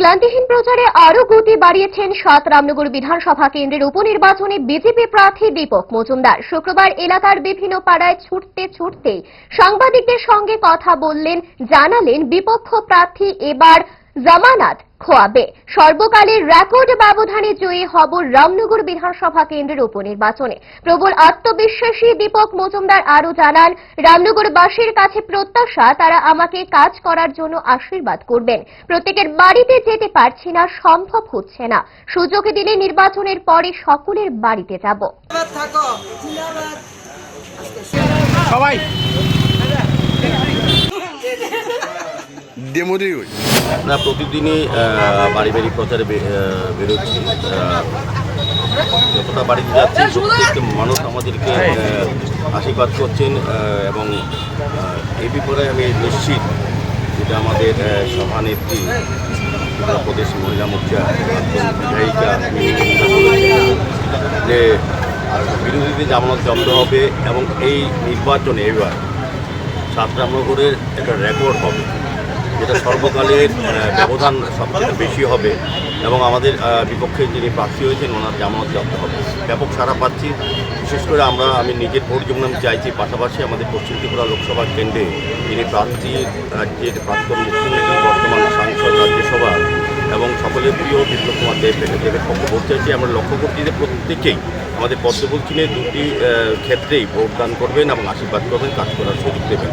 ক্লান্তিহীন প্রচারে আরও গতি বাড়িয়েছেন সাত রামনগর বিধানসভা কেন্দ্রের উপনির্বাচনে বিজেপি প্রার্থী দীপক মজুমদার। শুক্রবার এলাকার বিভিন্ন পাড়ায় ছুটতে ছুটতে সাংবাদিকদের সঙ্গে কথা বললেন, জানালেন বিপক্ষ প্রার্থী এবার জামানাত। খোয়াবে। সর্বকালের রেকর্ড ব্যবধানে জয়ী হব রামনগর বিধানসভা কেন্দ্রের উপনির্বাচনে। প্রবল আত্মবিশ্বাসী দীপক মজুমদার আরও জানান রামনগরবাসীর কাছে প্রত্যাশা তারা আমাকে কাজ করার জন্য আশীর্বাদ করবেন। প্রত্যেকের বাড়িতে যেতে পারছি না সম্ভব হচ্ছে না। সুযোগ দিলে নির্বাচনের পরে সকলের বাড়িতে যাব। সবাই। ডেমো দিয়ে ওই আমরা প্রতিদিনই বাড়ি বাড়ি প্রচারে বেরোচ্ছি। যতটা বাড়িতে যাচ্ছি প্রত্যেক মানুষ আমাদেরকে আশীর্বাদ করছেন এবং এই বিপরে আমি নিশ্চিত যেটা আমাদের সভানেত্রী উত্তরপ্রদেশ মহিলা মোর্চা বিধায়িকা যে বিরোধীদের জামানত জব্দ হবে এবং এই নির্বাচনে এবার সাতরামনগরের একটা রেকর্ড হবে। যেটা সর্বকালের ব্যবধান সবচেয়ে বেশি হবে এবং আমাদের বিপক্ষে যিনি প্রার্থী হয়েছেন, ওনার জামানত জব্দ হবে। ব্যাপক সারা পাচ্ছি। বিশেষ করে আমরা, আমি নিজের ভোট যেমন আমি চাইছি, পাশাপাশি আমাদের পশ্চিম ত্রিপুরা লোকসভা কেন্দ্রে যিনি প্রার্থী রাজ্যের প্রাক্তন মুখ্যমন্ত্রী বর্তমান সাংসদ রাজ্যসভা এবং সকলের প্রিয় বিপ্লব কুমার দেব দেবের পক্ষ ভোট চাইছি, আমরা লক্ষ্য করছি যে প্রত্যেকেই আমাদের পদ্মফুল চিনে দুটি ক্ষেত্রেই ভোটদান করবেন এবং আশীর্বাদ করবেন, কাজ করার সুযোগ দেবেন।